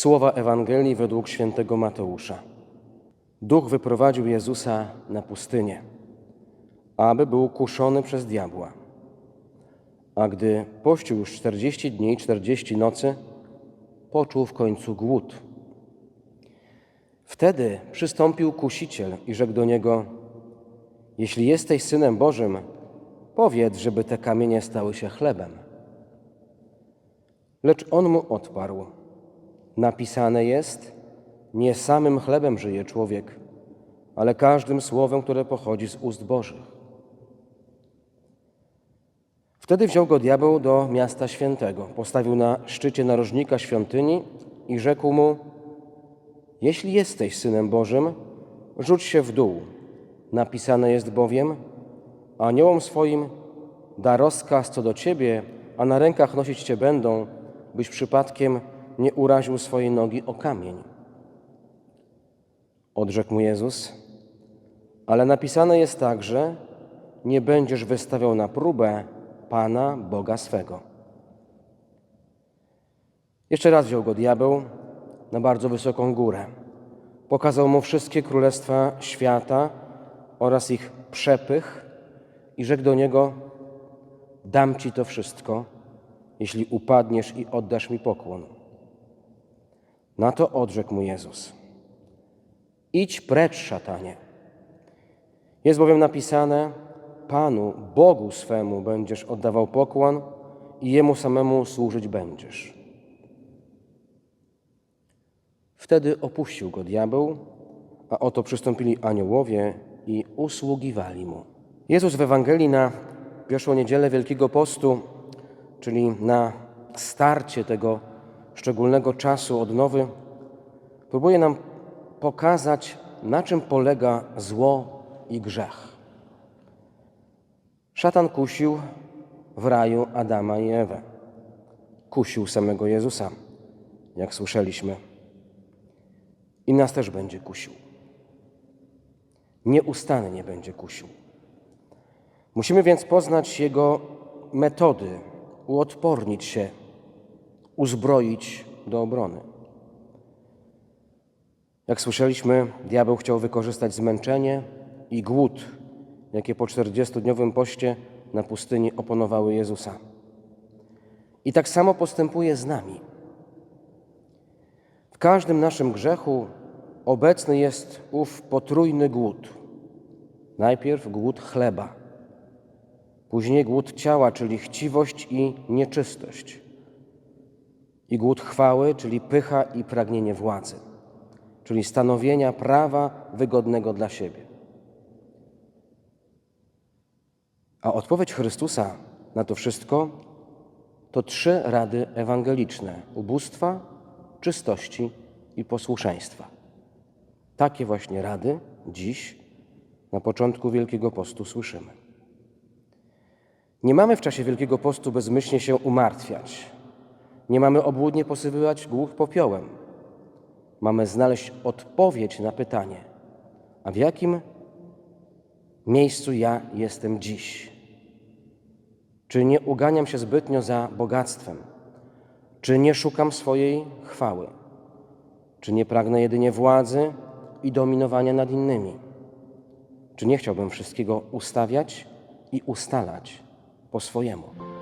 Słowa Ewangelii według świętego Mateusza. Duch wyprowadził Jezusa na pustynię, aby był kuszony przez diabła. A gdy pościł już czterdzieści dni i czterdzieści nocy, poczuł w końcu głód. Wtedy przystąpił kusiciel i rzekł do niego: Jeśli jesteś synem Bożym, powiedz, żeby te kamienie stały się chlebem. Lecz on mu odparł: Napisane jest: Nie samym chlebem żyje człowiek, ale każdym słowem, które pochodzi z ust Bożych. Wtedy wziął go diabeł do miasta świętego, postawił na szczycie narożnika świątyni i rzekł mu: Jeśli jesteś synem Bożym, rzuć się w dół. Napisane jest bowiem: Aniołom swoim da rozkaz co do ciebie, a na rękach nosić cię będą, byś przypadkiem nie uraził swojej nogi o kamień. Odrzekł mu Jezus: Ale napisane jest także: Nie będziesz wystawiał na próbę Pana Boga swego. Jeszcze raz wziął go diabeł na bardzo wysoką górę. Pokazał mu wszystkie królestwa świata oraz ich przepych i rzekł do niego: Dam ci to wszystko, jeśli upadniesz i oddasz mi pokłon. Na to odrzekł mu Jezus: Idź precz, szatanie. Jest bowiem napisane: Panu, Bogu swemu będziesz oddawał pokłon i Jemu samemu służyć będziesz. Wtedy opuścił go diabeł, a oto przystąpili aniołowie i usługiwali mu. Jezus w Ewangelii na pierwszą niedzielę Wielkiego Postu, czyli na starcie tego szczególnego czasu odnowy, próbuje nam pokazać, na czym polega zło i grzech. Szatan kusił w raju Adama i Ewę. Kusił samego Jezusa, jak słyszeliśmy. I nas też będzie kusił. Nieustannie będzie kusił. Musimy więc poznać jego metody, uodpornić się, uzbroić do obrony. Jak słyszeliśmy, diabeł chciał wykorzystać zmęczenie i głód, jakie po 40-dniowym poście na pustyni oponowały Jezusa. I tak samo postępuje z nami. W każdym naszym grzechu obecny jest ów potrójny głód. Najpierw głód chleba, później głód ciała, czyli chciwość i nieczystość, i głód chwały, czyli pycha i pragnienie władzy, czyli stanowienia prawa wygodnego dla siebie. A odpowiedź Chrystusa na to wszystko to trzy rady ewangeliczne: ubóstwa, czystości i posłuszeństwa. Takie właśnie rady dziś, na początku Wielkiego Postu, słyszymy. Nie mamy w czasie Wielkiego Postu bezmyślnie się umartwiać. Nie mamy obłudnie posypywać głów popiołem. Mamy znaleźć odpowiedź na pytanie: a w jakim miejscu ja jestem dziś? Czy nie uganiam się zbytnio za bogactwem? Czy nie szukam swojej chwały? Czy nie pragnę jedynie władzy i dominowania nad innymi? Czy nie chciałbym wszystkiego ustawiać i ustalać po swojemu?